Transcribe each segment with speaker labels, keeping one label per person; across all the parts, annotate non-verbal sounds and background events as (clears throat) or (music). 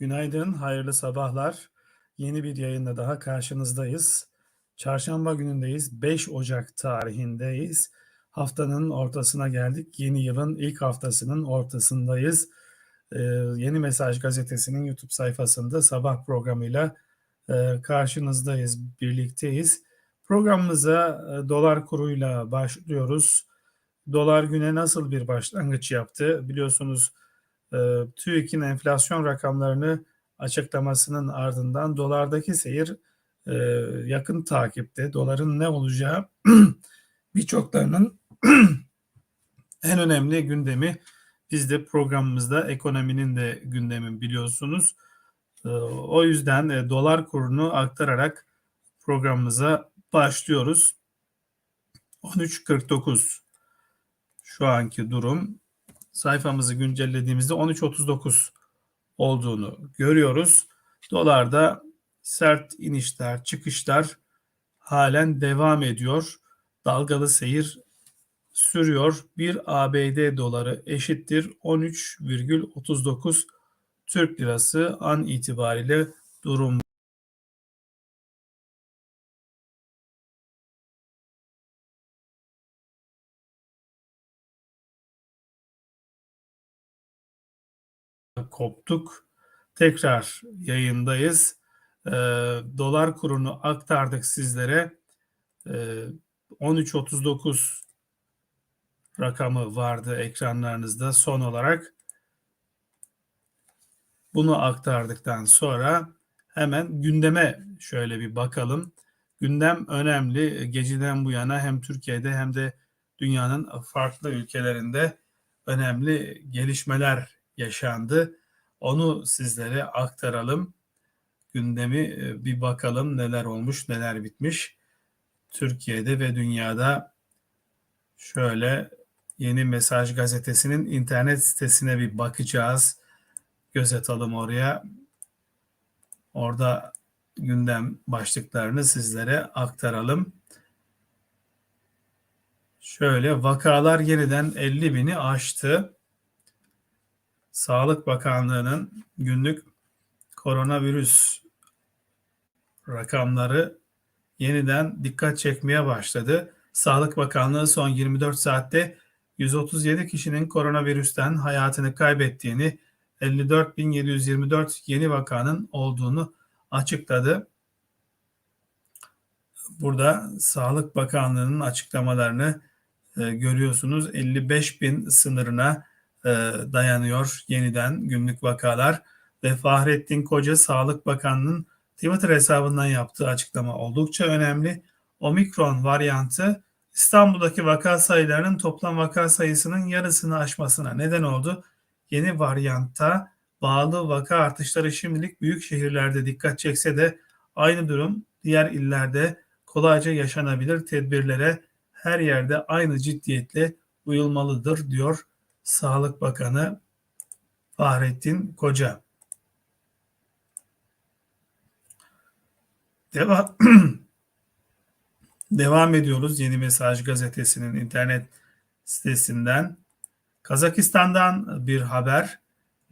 Speaker 1: Günaydın, hayırlı sabahlar. Yeni bir yayında daha karşınızdayız. Çarşamba günündeyiz. 5 Ocak tarihindeyiz. Haftanın ortasına geldik. Yeni yılın ilk haftasının ortasındayız. Ee, Yeni Mesaj Gazetesi'nin YouTube sayfasında sabah programıyla e, karşınızdayız, birlikteyiz. Programımıza e, dolar kuruyla başlıyoruz. Dolar güne nasıl bir başlangıç yaptı? Biliyorsunuz e, TÜİK'in enflasyon rakamlarını açıklamasının ardından dolardaki seyir e, yakın takipte. Doların ne olacağı (clears throat) birçoklarının (clears throat) en önemli gündemi biz de programımızda ekonominin de gündemi biliyorsunuz. E, o yüzden dolar kurunu aktararak programımıza başlıyoruz. 13.49 şu anki durum sayfamızı güncellediğimizde 13.39 olduğunu görüyoruz. Dolarda sert inişler, çıkışlar halen devam ediyor. Dalgalı seyir sürüyor. Bir ABD doları eşittir 13,39 Türk lirası an itibariyle durum koptuk. Tekrar yayındayız. Ee, dolar kurunu aktardık sizlere. Ee, 13.39 rakamı vardı ekranlarınızda son olarak. Bunu aktardıktan sonra hemen gündeme şöyle bir bakalım. Gündem önemli. Geceden bu yana hem Türkiye'de hem de dünyanın farklı ülkelerinde önemli gelişmeler yaşandı. Onu sizlere aktaralım. Gündemi e, bir bakalım neler olmuş, neler bitmiş. Türkiye'de ve dünyada şöyle Yeni Mesaj Gazetesi'nin internet sitesine bir bakacağız. Göz atalım oraya. Orada gündem başlıklarını sizlere aktaralım. Şöyle vakalar yeniden 50 bini aştı. Sağlık Bakanlığı'nın günlük koronavirüs rakamları yeniden dikkat çekmeye başladı. Sağlık Bakanlığı son 24 saatte 137 kişinin koronavirüsten hayatını kaybettiğini, 54.724 yeni vakanın olduğunu açıkladı. Burada Sağlık Bakanlığı'nın açıklamalarını e, görüyorsunuz. 55 bin sınırına dayanıyor yeniden günlük vakalar ve Fahrettin Koca Sağlık Bakanı'nın Twitter hesabından yaptığı açıklama oldukça önemli. Omikron varyantı İstanbul'daki vaka sayılarının toplam vaka sayısının yarısını aşmasına neden oldu. Yeni varyantta bağlı vaka artışları şimdilik büyük şehirlerde dikkat çekse de aynı durum diğer illerde kolayca yaşanabilir tedbirlere her yerde aynı ciddiyetle uyulmalıdır diyor Sağlık Bakanı Fahrettin Koca. Devam, (clears throat) Devam ediyoruz Yeni Mesaj Gazetesi'nin internet sitesinden. Kazakistan'dan bir haber.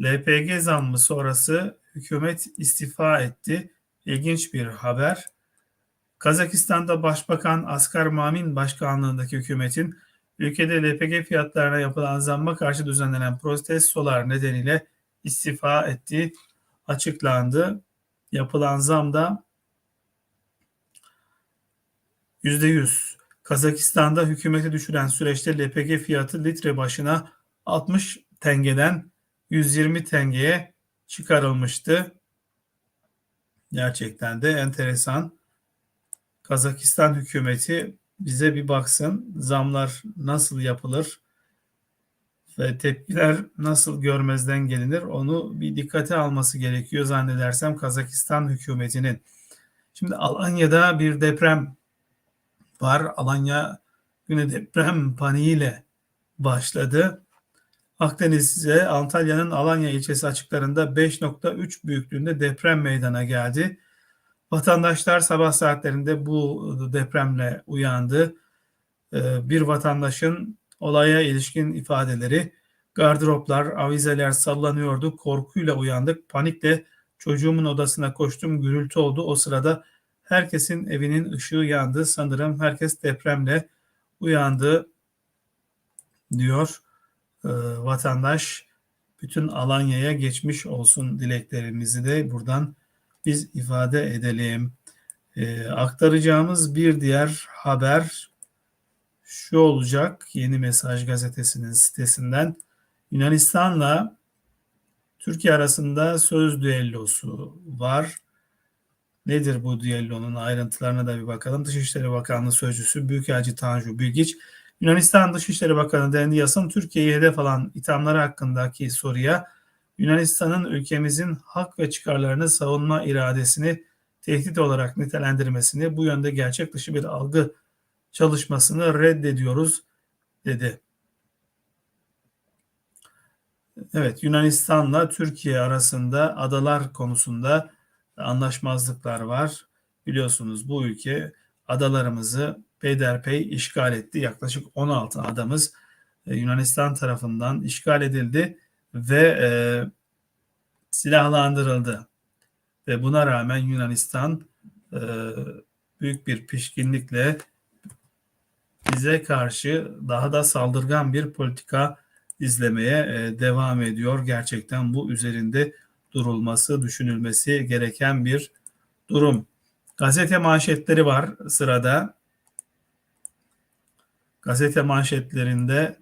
Speaker 1: LPG zammı sonrası hükümet istifa etti. İlginç bir haber. Kazakistan'da Başbakan Askar Mamin başkanlığındaki hükümetin ülkede LPG fiyatlarına yapılan zamma karşı düzenlenen protestolar nedeniyle istifa ettiği açıklandı. Yapılan zam da %100. Kazakistan'da hükümeti düşüren süreçte LPG fiyatı litre başına 60 tengeden 120 tengeye çıkarılmıştı. Gerçekten de enteresan. Kazakistan hükümeti bize bir baksın zamlar nasıl yapılır ve tepkiler nasıl görmezden gelinir onu bir dikkate alması gerekiyor zannedersem Kazakistan hükümetinin. Şimdi Alanya'da bir deprem var. Alanya güne deprem paniğiyle başladı. Akdeniz'e Antalya'nın Alanya ilçesi açıklarında 5.3 büyüklüğünde deprem meydana geldi. Vatandaşlar sabah saatlerinde bu depremle uyandı. Ee, bir vatandaşın olaya ilişkin ifadeleri gardıroplar, avizeler sallanıyordu. Korkuyla uyandık. Panikle Çocuğumun odasına koştum, gürültü oldu. O sırada herkesin evinin ışığı yandı. Sanırım herkes depremle uyandı diyor e, vatandaş. Bütün Alanya'ya geçmiş olsun dileklerimizi de buradan biz ifade edelim. E, aktaracağımız bir diğer haber şu olacak. Yeni Mesaj gazetesinin sitesinden Yunanistan'la Türkiye arasında söz düellosu var. Nedir bu düellonun ayrıntılarına da bir bakalım. Dışişleri Bakanlığı Sözcüsü Büyükelçi Tanju Bilgiç, Yunanistan Dışişleri Bakanı Dendi Yasın Türkiye'yi hedef alan ithamları hakkındaki soruya Yunanistan'ın ülkemizin hak ve çıkarlarını savunma iradesini tehdit olarak nitelendirmesini bu yönde gerçek dışı bir algı çalışmasını reddediyoruz dedi. Evet Yunanistan'la Türkiye arasında adalar konusunda anlaşmazlıklar var. Biliyorsunuz bu ülke adalarımızı peyderpey işgal etti. Yaklaşık 16 adamız e, Yunanistan tarafından işgal edildi ve e, silahlandırıldı. Ve buna rağmen Yunanistan e, büyük bir pişkinlikle bize karşı daha da saldırgan bir politika izlemeye e, devam ediyor. Gerçekten bu üzerinde durulması, düşünülmesi gereken bir durum. Gazete manşetleri var sırada. Gazete manşetlerinde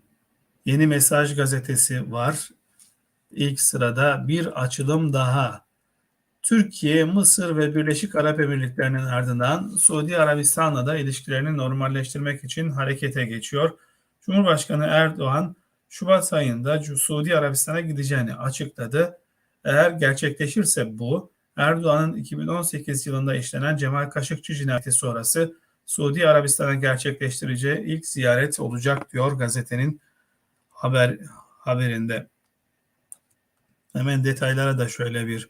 Speaker 1: Yeni Mesaj gazetesi var. İlk sırada bir açılım daha. Türkiye, Mısır ve Birleşik Arap Emirlikleri'nin ardından Suudi Arabistan'la da ilişkilerini normalleştirmek için harekete geçiyor. Cumhurbaşkanı Erdoğan Şubat ayında Suudi Arabistan'a gideceğini açıkladı. Eğer gerçekleşirse bu Erdoğan'ın 2018 yılında işlenen Cemal Kaşıkçı cinayeti sonrası Suudi Arabistan'a gerçekleştireceği ilk ziyaret olacak diyor gazetenin haber haberinde. Hemen detaylara da şöyle bir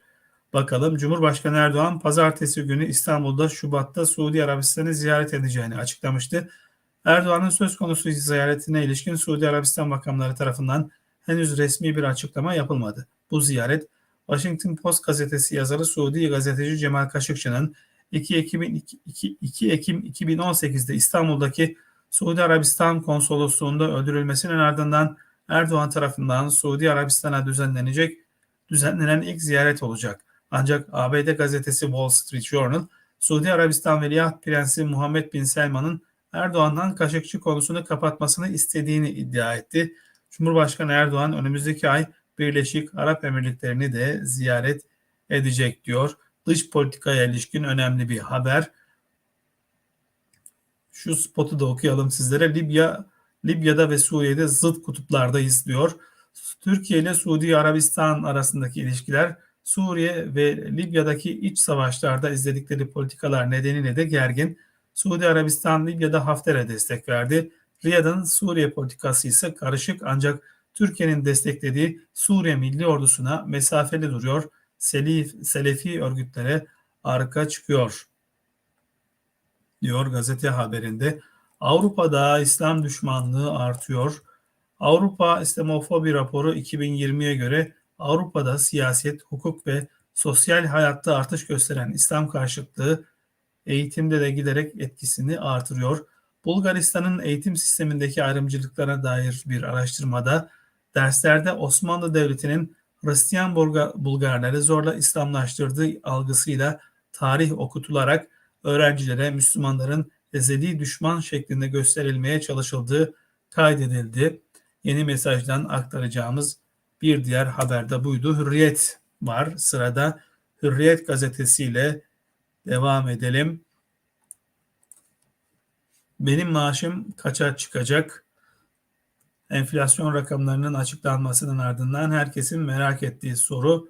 Speaker 1: bakalım. Cumhurbaşkanı Erdoğan pazartesi günü İstanbul'da Şubat'ta Suudi Arabistan'ı ziyaret edeceğini açıklamıştı. Erdoğan'ın söz konusu ziyaretine ilişkin Suudi Arabistan makamları tarafından henüz resmi bir açıklama yapılmadı. Bu ziyaret Washington Post gazetesi yazarı Suudi gazeteci Cemal Kaşıkçı'nın 2 Ekim, 2, 2 Ekim 2018'de İstanbul'daki Suudi Arabistan konsolosluğunda öldürülmesinin ardından Erdoğan tarafından Suudi Arabistan'a düzenlenecek düzenlenen ilk ziyaret olacak. Ancak ABD gazetesi Wall Street Journal, Suudi Arabistan Veliaht Prensi Muhammed Bin Selman'ın Erdoğan'dan Kaşıkçı konusunu kapatmasını istediğini iddia etti. Cumhurbaşkanı Erdoğan önümüzdeki ay Birleşik Arap Emirlikleri'ni de ziyaret edecek diyor. Dış politikaya ilişkin önemli bir haber. Şu spotu da okuyalım sizlere. Libya Libya'da ve Suriye'de zıt kutuplardayız diyor. Türkiye ile Suudi Arabistan arasındaki ilişkiler Suriye ve Libya'daki iç savaşlarda izledikleri politikalar nedeniyle de gergin. Suudi Arabistan Libya'da Hafter'e destek verdi. Riyad'ın Suriye politikası ise karışık ancak Türkiye'nin desteklediği Suriye Milli Ordusu'na mesafeli duruyor. Selif, Selefi örgütlere arka çıkıyor diyor gazete haberinde. Avrupa'da İslam düşmanlığı artıyor. Avrupa İslamofobi raporu 2020'ye göre Avrupa'da siyaset, hukuk ve sosyal hayatta artış gösteren İslam karşıtlığı eğitimde de giderek etkisini artırıyor. Bulgaristan'ın eğitim sistemindeki ayrımcılıklara dair bir araştırmada derslerde Osmanlı Devleti'nin Hristiyan Bulgarları zorla İslamlaştırdığı algısıyla tarih okutularak öğrencilere Müslümanların ezeli düşman şeklinde gösterilmeye çalışıldığı kaydedildi. Yeni mesajdan aktaracağımız bir diğer haber de buydu. Hürriyet var sırada. Hürriyet gazetesiyle devam edelim. Benim maaşım kaça çıkacak? Enflasyon rakamlarının açıklanmasının ardından herkesin merak ettiği soru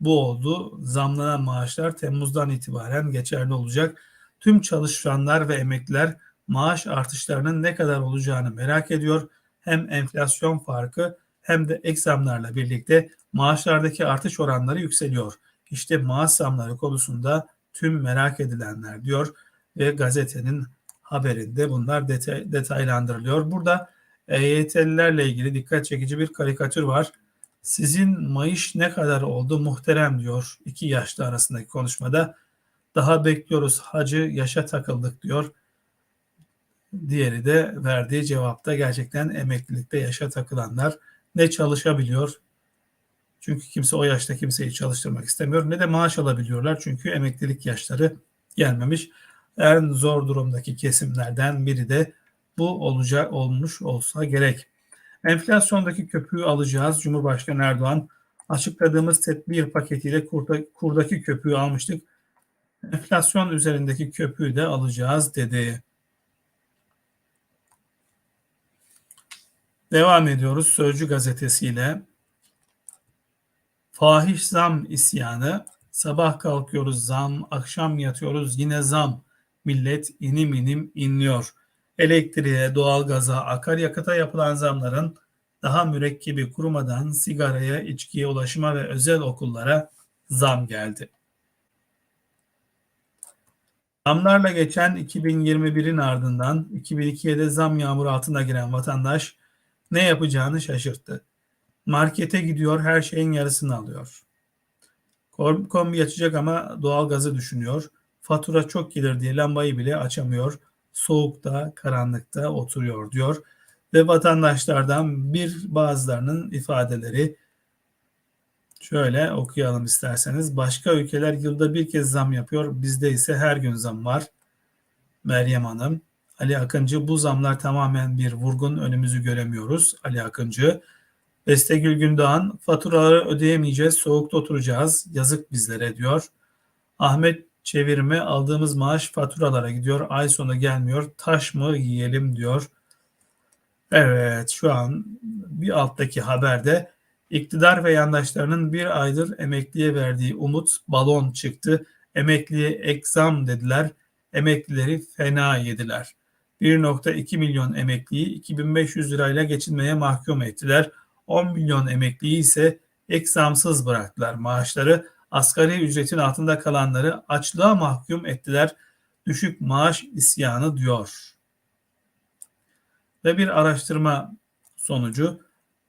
Speaker 1: bu oldu. Zamlanan maaşlar Temmuz'dan itibaren geçerli olacak. Tüm çalışanlar ve emekliler maaş artışlarının ne kadar olacağını merak ediyor. Hem enflasyon farkı hem de ek zamlarla birlikte maaşlardaki artış oranları yükseliyor. İşte maaş zamları konusunda tüm merak edilenler diyor ve gazetenin haberinde bunlar detay, detaylandırılıyor. Burada EYT'lilerle ilgili dikkat çekici bir karikatür var. Sizin mayış ne kadar oldu muhterem diyor iki yaşlı arasındaki konuşmada. Daha bekliyoruz hacı yaşa takıldık diyor. Diğeri de verdiği cevapta gerçekten emeklilikte yaşa takılanlar ne çalışabiliyor çünkü kimse o yaşta kimseyi çalıştırmak istemiyor ne de maaş alabiliyorlar çünkü emeklilik yaşları gelmemiş. En zor durumdaki kesimlerden biri de bu olacak olmuş olsa gerek. Enflasyondaki köpüğü alacağız. Cumhurbaşkanı Erdoğan açıkladığımız tedbir paketiyle kurda, kurdaki köpüğü almıştık. Enflasyon üzerindeki köpüğü de alacağız dedi. Devam ediyoruz Sözcü gazetesiyle. Fahiş zam isyanı. Sabah kalkıyoruz zam, akşam yatıyoruz yine zam. Millet inim inim inliyor. Elektriğe, doğalgaza, akaryakıta yapılan zamların daha mürekkebi kurumadan sigaraya, içkiye, ulaşıma ve özel okullara zam geldi. Zamlarla geçen 2021'in ardından 2002'ye de zam yağmuru altına giren vatandaş ne yapacağını şaşırttı. Markete gidiyor her şeyin yarısını alıyor. Kombi açacak ama doğalgazı düşünüyor. Fatura çok gelir diye lambayı bile açamıyor. Soğukta, karanlıkta oturuyor diyor. Ve vatandaşlardan bir bazılarının ifadeleri şöyle okuyalım isterseniz. Başka ülkeler yılda bir kez zam yapıyor. Bizde ise her gün zam var. Meryem Hanım. Ali Akıncı bu zamlar tamamen bir vurgun önümüzü göremiyoruz. Ali Akıncı. Bestegül Gündoğan faturaları ödeyemeyeceğiz soğukta oturacağız yazık bizlere diyor. Ahmet çevirme aldığımız maaş faturalara gidiyor ay sonu gelmiyor taş mı yiyelim diyor. Evet şu an bir alttaki haberde iktidar ve yandaşlarının bir aydır emekliye verdiği umut balon çıktı. Emekliye eksam dediler. Emeklileri fena yediler. 1.2 milyon emekliyi 2500 lirayla geçinmeye mahkum ettiler. 10 milyon emekliyi ise eksamsız bıraktılar. Maaşları asgari ücretin altında kalanları açlığa mahkum ettiler. Düşük maaş isyanı diyor. Ve bir araştırma sonucu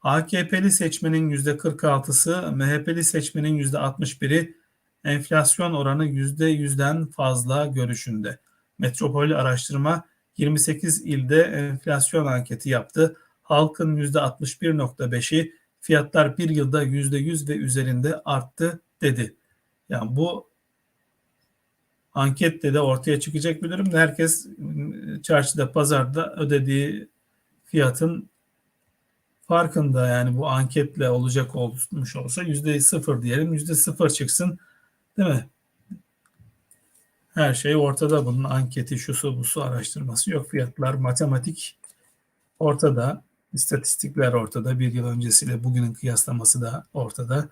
Speaker 1: AKP'li seçmenin %46'sı, MHP'li seçmenin %61'i enflasyon oranı %100'den fazla görüşünde. Metropol araştırma 28 ilde enflasyon anketi yaptı halkın %61.5'i fiyatlar bir yılda %100 ve üzerinde arttı dedi. Yani bu ankette de ortaya çıkacak bir durum. Herkes çarşıda, pazarda ödediği fiyatın farkında yani bu anketle olacak olmuş olsa yüzde sıfır diyelim yüzde sıfır çıksın değil mi? Her şey ortada bunun anketi şusu busu araştırması yok fiyatlar matematik ortada İstatistikler ortada. Bir yıl öncesiyle bugünün kıyaslaması da ortada.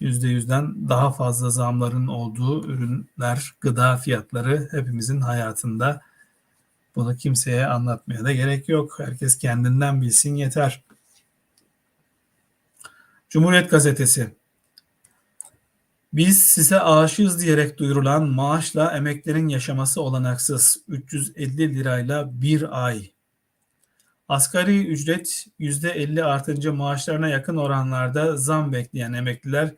Speaker 1: %100'den daha fazla zamların olduğu ürünler, gıda fiyatları hepimizin hayatında. Bunu kimseye anlatmaya da gerek yok. Herkes kendinden bilsin yeter. Cumhuriyet Gazetesi biz size aşığız diyerek duyurulan maaşla emeklerin yaşaması olanaksız 350 lirayla bir ay Asgari ücret %50 artınca maaşlarına yakın oranlarda zam bekleyen emekliler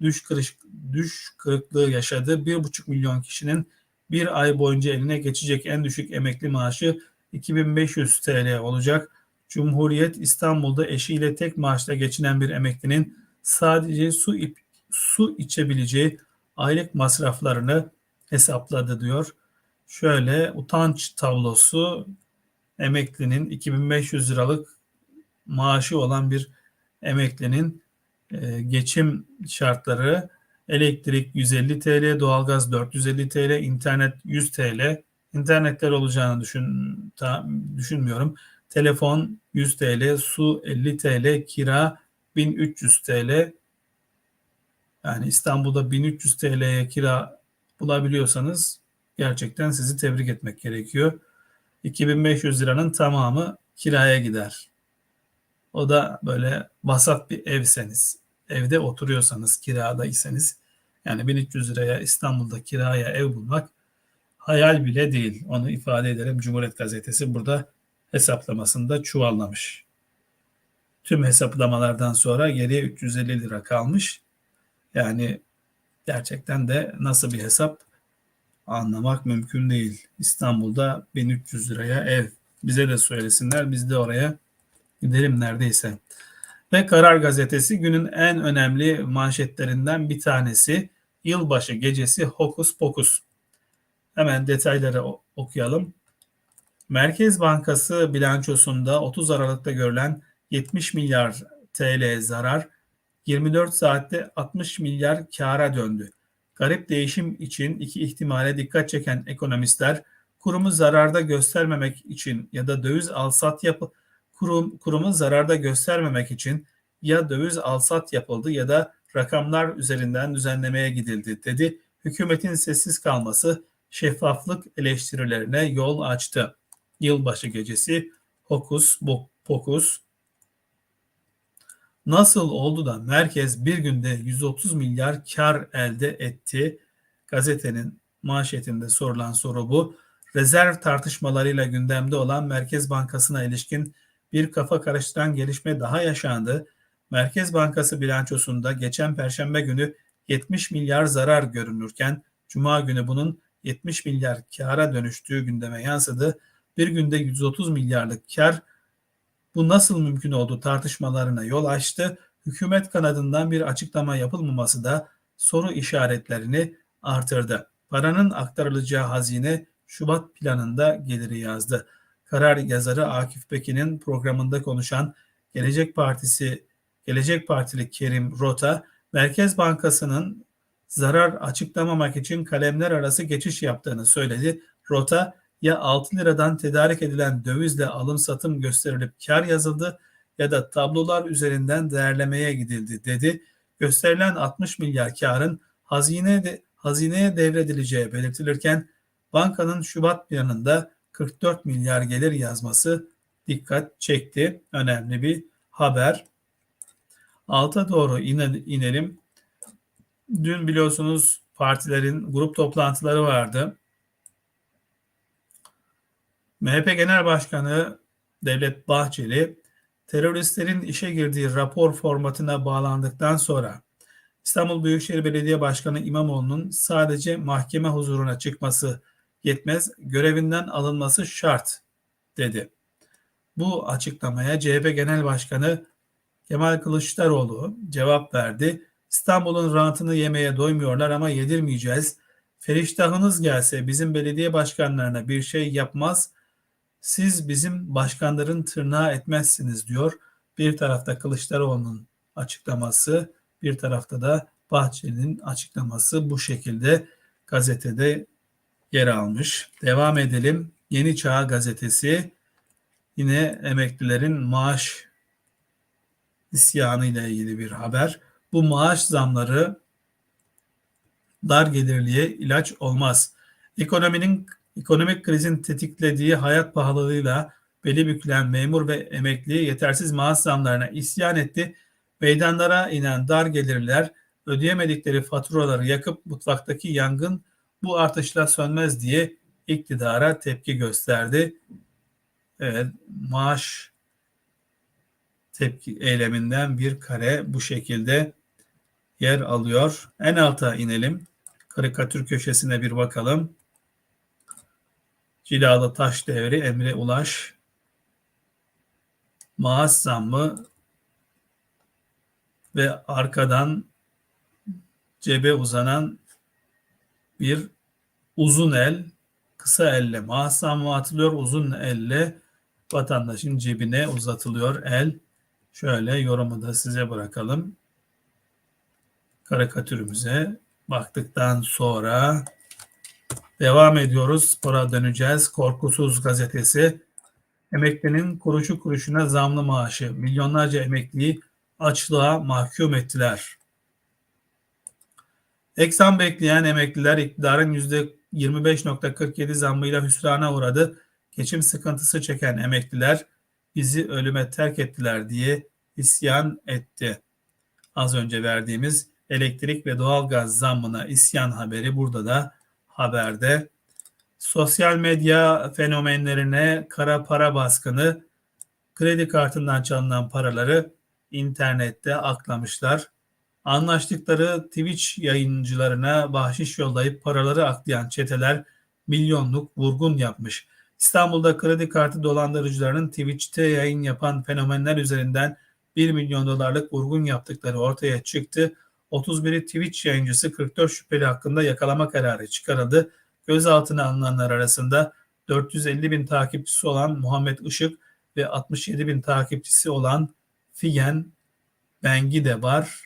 Speaker 1: düş, kırış, düş kırıklığı yaşadı. 1,5 milyon kişinin bir ay boyunca eline geçecek en düşük emekli maaşı 2500 TL olacak. Cumhuriyet İstanbul'da eşiyle tek maaşla geçinen bir emeklinin sadece su ip, su içebileceği aylık masraflarını hesapladı diyor. Şöyle utanç tablosu emeklinin 2500 liralık maaşı olan bir emeklinin e, geçim şartları elektrik 150 TL, doğalgaz 450 TL, internet 100 TL. İnternetler olacağını düşün, ta, düşünmüyorum. Telefon 100 TL, su 50 TL, kira 1300 TL. Yani İstanbul'da 1300 TL'ye kira bulabiliyorsanız gerçekten sizi tebrik etmek gerekiyor. 2500 liranın tamamı kiraya gider. O da böyle vasat bir evseniz, evde oturuyorsanız, kiradaysanız yani 1300 liraya İstanbul'da kiraya ev bulmak hayal bile değil. Onu ifade ederim. Cumhuriyet Gazetesi burada hesaplamasında çuvallamış. Tüm hesaplamalardan sonra geriye 350 lira kalmış. Yani gerçekten de nasıl bir hesap anlamak mümkün değil. İstanbul'da 1300 liraya ev. Bize de söylesinler biz de oraya gidelim neredeyse. Ve Karar Gazetesi günün en önemli manşetlerinden bir tanesi. Yılbaşı gecesi hokus pokus. Hemen detayları okuyalım. Merkez Bankası bilançosunda 30 Aralık'ta görülen 70 milyar TL zarar 24 saatte 60 milyar kâra döndü. Garip değişim için iki ihtimale dikkat çeken ekonomistler kurumu zararda göstermemek için ya da döviz alsat yapı kurum, kurumu zararda göstermemek için ya döviz alsat yapıldı ya da rakamlar üzerinden düzenlemeye gidildi dedi. Hükümetin sessiz kalması şeffaflık eleştirilerine yol açtı. Yılbaşı gecesi hokus pokus Nasıl oldu da merkez bir günde 130 milyar kar elde etti? Gazetenin manşetinde sorulan soru bu. Rezerv tartışmalarıyla gündemde olan Merkez Bankası'na ilişkin bir kafa karıştıran gelişme daha yaşandı. Merkez Bankası bilançosunda geçen perşembe günü 70 milyar zarar görünürken cuma günü bunun 70 milyar kara dönüştüğü gündeme yansıdı. Bir günde 130 milyarlık kar bu nasıl mümkün oldu tartışmalarına yol açtı. Hükümet kanadından bir açıklama yapılmaması da soru işaretlerini artırdı. Paranın aktarılacağı hazine Şubat planında geliri yazdı. Karar yazarı Akif Pekin'in programında konuşan Gelecek Partisi Gelecek Partili Kerim Rota, Merkez Bankası'nın zarar açıklamamak için kalemler arası geçiş yaptığını söyledi. Rota, ya 6 liradan tedarik edilen dövizle alım satım gösterilip kar yazıldı ya da tablolar üzerinden değerlemeye gidildi dedi. Gösterilen 60 milyar karın hazine de, hazineye devredileceği belirtilirken bankanın Şubat planında 44 milyar gelir yazması dikkat çekti. Önemli bir haber. Alta doğru inelim. Dün biliyorsunuz partilerin grup toplantıları vardı. MHP Genel Başkanı Devlet Bahçeli teröristlerin işe girdiği rapor formatına bağlandıktan sonra İstanbul Büyükşehir Belediye Başkanı İmamoğlu'nun sadece mahkeme huzuruna çıkması yetmez, görevinden alınması şart dedi. Bu açıklamaya CHP Genel Başkanı Kemal Kılıçdaroğlu cevap verdi. İstanbul'un rantını yemeye doymuyorlar ama yedirmeyeceğiz. Feriştahınız gelse bizim belediye başkanlarına bir şey yapmaz, siz bizim başkanların tırnağı etmezsiniz diyor. Bir tarafta Kılıçdaroğlu'nun açıklaması, bir tarafta da Bahçeli'nin açıklaması bu şekilde gazetede yer almış. Devam edelim. Yeni Çağ gazetesi yine emeklilerin maaş isyanı ile ilgili bir haber. Bu maaş zamları dar gelirliye ilaç olmaz. Ekonominin ekonomik krizin tetiklediği hayat pahalılığıyla beli bükülen memur ve emekli yetersiz maaş zamlarına isyan etti. Meydanlara inen dar gelirler ödeyemedikleri faturaları yakıp mutfaktaki yangın bu artışla sönmez diye iktidara tepki gösterdi. Evet, maaş tepki eyleminden bir kare bu şekilde yer alıyor. En alta inelim. Karikatür köşesine bir bakalım. Cilalı Taş Devri Emre Ulaş. Maaş zammı ve arkadan cebe uzanan bir uzun el kısa elle maaş zammı atılıyor. Uzun elle vatandaşın cebine uzatılıyor el. Şöyle yorumu da size bırakalım. Karikatürümüze baktıktan sonra Devam ediyoruz. Spora döneceğiz. Korkusuz gazetesi. Emeklinin kuruşu kuruşuna zamlı maaşı. Milyonlarca emekliyi açlığa mahkum ettiler. Eksan bekleyen emekliler iktidarın %25.47 zammıyla hüsrana uğradı. Geçim sıkıntısı çeken emekliler bizi ölüme terk ettiler diye isyan etti. Az önce verdiğimiz elektrik ve doğalgaz zammına isyan haberi burada da haberde. Sosyal medya fenomenlerine kara para baskını kredi kartından çalınan paraları internette aklamışlar. Anlaştıkları Twitch yayıncılarına bahşiş yollayıp paraları aklayan çeteler milyonluk vurgun yapmış. İstanbul'da kredi kartı dolandırıcılarının Twitch'te yayın yapan fenomenler üzerinden 1 milyon dolarlık vurgun yaptıkları ortaya çıktı. 31'i Twitch yayıncısı 44 şüpheli hakkında yakalama kararı çıkarıldı. Gözaltına alınanlar arasında 450 bin takipçisi olan Muhammed Işık ve 67 bin takipçisi olan Figen Bengi de var.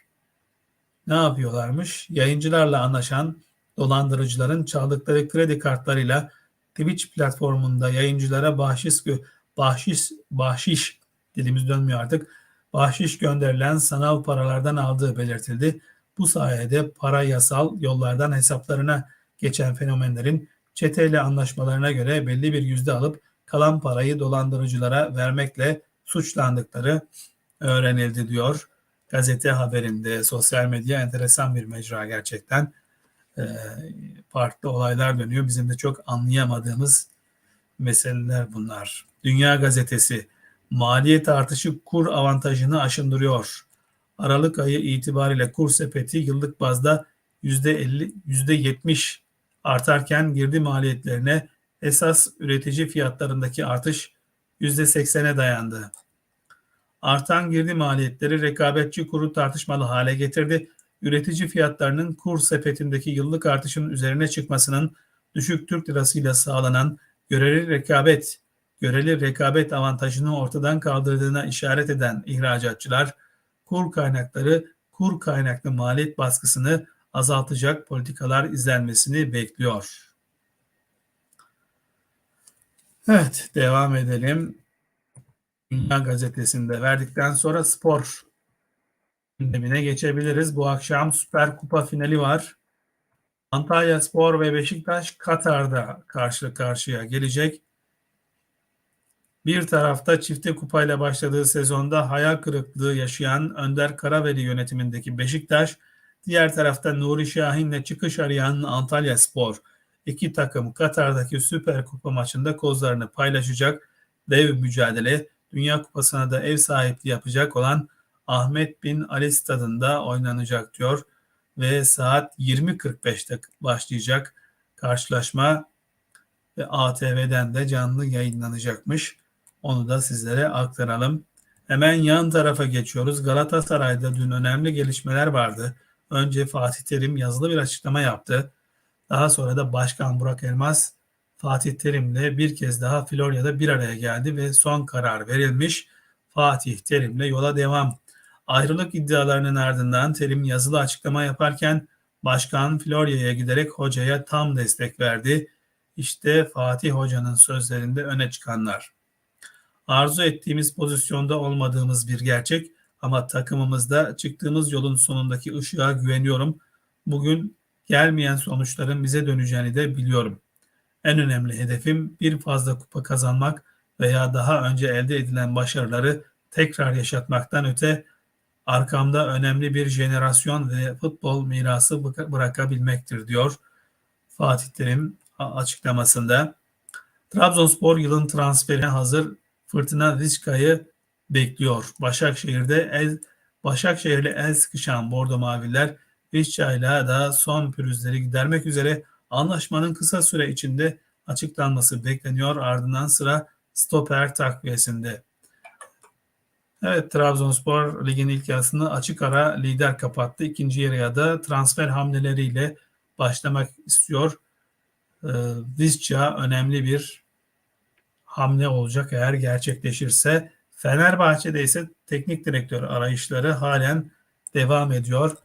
Speaker 1: Ne yapıyorlarmış? Yayıncılarla anlaşan dolandırıcıların çaldıkları kredi kartlarıyla Twitch platformunda yayıncılara bahşiş bahşiş bahşiş dilimiz dönmüyor artık. Bahşiş gönderilen sanal paralardan aldığı belirtildi. Bu sayede para yasal yollardan hesaplarına geçen fenomenlerin çeteyle anlaşmalarına göre belli bir yüzde alıp kalan parayı dolandırıcılara vermekle suçlandıkları öğrenildi diyor. Gazete haberinde sosyal medya enteresan bir mecra gerçekten. Ee, farklı olaylar dönüyor. Bizim de çok anlayamadığımız meseleler bunlar. Dünya Gazetesi maliyet artışı kur avantajını aşındırıyor. Aralık ayı itibariyle kur sepeti yıllık bazda %50, %70 artarken girdi maliyetlerine esas üretici fiyatlarındaki artış %80'e dayandı. Artan girdi maliyetleri rekabetçi kuru tartışmalı hale getirdi. Üretici fiyatlarının kur sepetindeki yıllık artışın üzerine çıkmasının düşük Türk lirasıyla sağlanan göreli rekabet, göreli rekabet avantajını ortadan kaldırdığına işaret eden ihracatçılar, kur kaynakları, kur kaynaklı maliyet baskısını azaltacak politikalar izlenmesini bekliyor. Evet, devam edelim. Dünya Gazetesi'nde verdikten sonra spor gündemine geçebiliriz. Bu akşam Süper Kupa finali var. Antalya Spor ve Beşiktaş Katar'da karşı karşıya gelecek. Bir tarafta çifte kupayla başladığı sezonda hayal kırıklığı yaşayan Önder Karaveli yönetimindeki Beşiktaş, diğer tarafta Nuri Şahin'le çıkış arayan Antalya Spor. İki takım Katar'daki Süper Kupa maçında kozlarını paylaşacak dev mücadele Dünya Kupası'na da ev sahipliği yapacak olan Ahmet Bin Ali stadında oynanacak diyor ve saat 20.45'te başlayacak karşılaşma ve ATV'den de canlı yayınlanacakmış. Onu da sizlere aktaralım. Hemen yan tarafa geçiyoruz. Galatasaray'da dün önemli gelişmeler vardı. Önce Fatih Terim yazılı bir açıklama yaptı. Daha sonra da Başkan Burak Elmas Fatih Terim'le bir kez daha Florya'da bir araya geldi ve son karar verilmiş. Fatih Terim'le yola devam. Ayrılık iddialarının ardından Terim yazılı açıklama yaparken Başkan Florya'ya giderek hocaya tam destek verdi. İşte Fatih Hoca'nın sözlerinde öne çıkanlar. Arzu ettiğimiz pozisyonda olmadığımız bir gerçek ama takımımızda çıktığımız yolun sonundaki ışığa güveniyorum. Bugün gelmeyen sonuçların bize döneceğini de biliyorum. En önemli hedefim bir fazla kupa kazanmak veya daha önce elde edilen başarıları tekrar yaşatmaktan öte arkamda önemli bir jenerasyon ve futbol mirası bırakabilmektir diyor Fatih Terim açıklamasında. Trabzonspor yılın transferine hazır Fırtına Vizca'yı bekliyor. Başakşehir'de el, Başakşehir'le el sıkışan Bordo Maviler Vizca ile da son pürüzleri gidermek üzere Anlaşmanın kısa süre içinde açıklanması bekleniyor. Ardından sıra stoper takviyesinde. Evet Trabzonspor ligin ilk yarısını açık ara lider kapattı. İkinci yarıya da transfer hamleleriyle başlamak istiyor. Ee, Vizca önemli bir hamle olacak eğer gerçekleşirse. Fenerbahçe'de ise teknik direktör arayışları halen devam ediyor.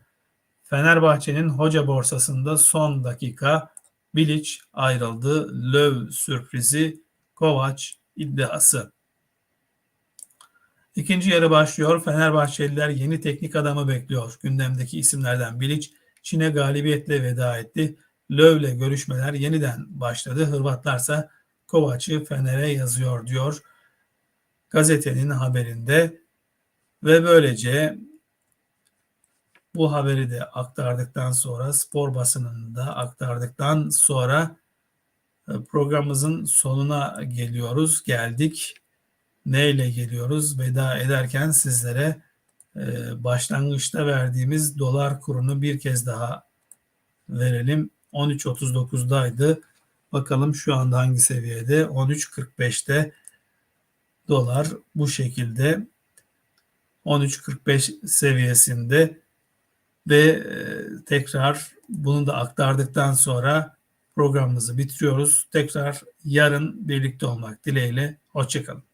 Speaker 1: Fenerbahçe'nin hoca borsasında son dakika Bilic ayrıldı. Löw sürprizi, Kovac iddiası. İkinci yarı başlıyor. Fenerbahçeliler yeni teknik adamı bekliyor. Gündemdeki isimlerden Bilic Çin'e galibiyetle veda etti. Löv'le görüşmeler yeniden başladı. Hırvatlarsa Kovac'ı Fener'e yazıyor diyor gazetenin haberinde ve böylece bu haberi de aktardıktan sonra spor basınını da aktardıktan sonra e, programımızın sonuna geliyoruz. Geldik. ne ile geliyoruz? Veda ederken sizlere e, başlangıçta verdiğimiz dolar kurunu bir kez daha verelim. 13.39'daydı. Bakalım şu anda hangi seviyede? 13.45'te dolar bu şekilde 13.45 seviyesinde ve e, tekrar bunu da aktardıktan sonra programımızı bitiriyoruz. Tekrar yarın birlikte olmak dileğiyle. Hoşçakalın.